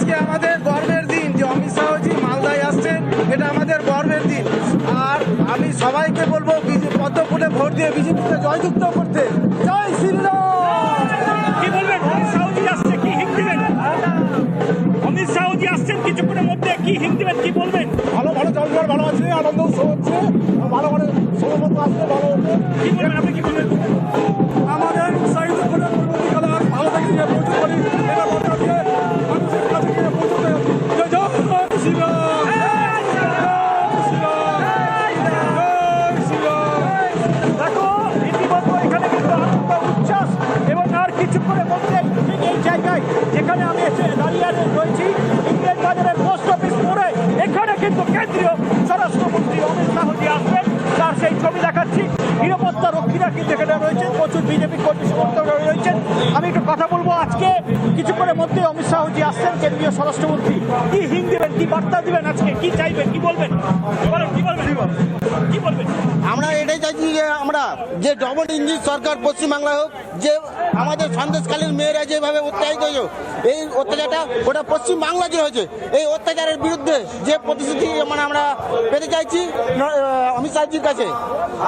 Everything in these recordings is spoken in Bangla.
আজকে আমাদের গর্বের দিন যে অমিত শাহজি মালদায় আসছেন এটা আমাদের গর্বের দিন। আর আমি সবাইকে বলব পদ্ম ফুটে ভোট দিয়ে বিজেপিকে জয়যুক্ত করতে। জয় শ্রীরাম! কি বলবেন? শাহজি আসছে কি হিট দিবেন? অমিত শাহজি আসছেন কিছুক্ষণের মধ্যে কি হিট দিবেন? কি বলবেন? ভালো ভালো জলঘর ভালো আছে আনন্দ হচ্ছে। ভালো ভালো সময় আসছে ভালো হচ্ছে। কি বলবেন? আপনি কি বলবেন? মধ্যে ঠিক এই জায়গায় যেখানে আমি এসে দাঁড়িয়ে রয়েছি ইংরেজ বাজারের পোস্ট অফিস মোড়ে। এখানে কিন্তু কেন্দ্রীয় স্বরাষ্ট্রমন্ত্রী অমিত শাহজি আসবেন তার সেই ছবি দেখাচ্ছি। নিরাপত্তা রক্ষীরা কিন্তু এখানে রয়েছেন প্রচুর বিজেপি কর্মী সমর্থকরা রয়েছেন। আমি একটু কথা বলব আজকে কিছুক্ষণের মধ্যে অমিত শাহজি আসছেন কেন্দ্রীয় স্বরাষ্ট্রমন্ত্রী কি হিং দিবেন কি বার্তা দিবেন আজকে কি চাইবেন কি বলবেন? কি বলবেন? কি বলবেন? আমরা চাইছি যে আমরা যে ডবল ইঞ্জিন সরকার পশ্চিমবাংলায় হোক, যে আমাদের সন্দেশকালীন মেয়েরা যেভাবে অত্যাচারিত হয়েছে, এই অত্যাচারটা ওটা পশ্চিম বাংলা যে হয়েছে এই অত্যাচারের বিরুদ্ধে যে প্রতিশ্রুতি মানে আমরা পেতে চাইছি অমিত শাহজির কাছে,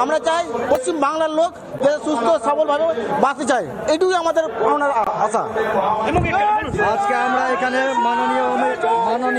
আমরা চাই পশ্চিম বাংলার লোক যাতে সুস্থ সবলভাবে বাঁচতে চায় এটুকুই আমাদের আশা। আজকে আমরা এখানে মাননীয় মাননীয়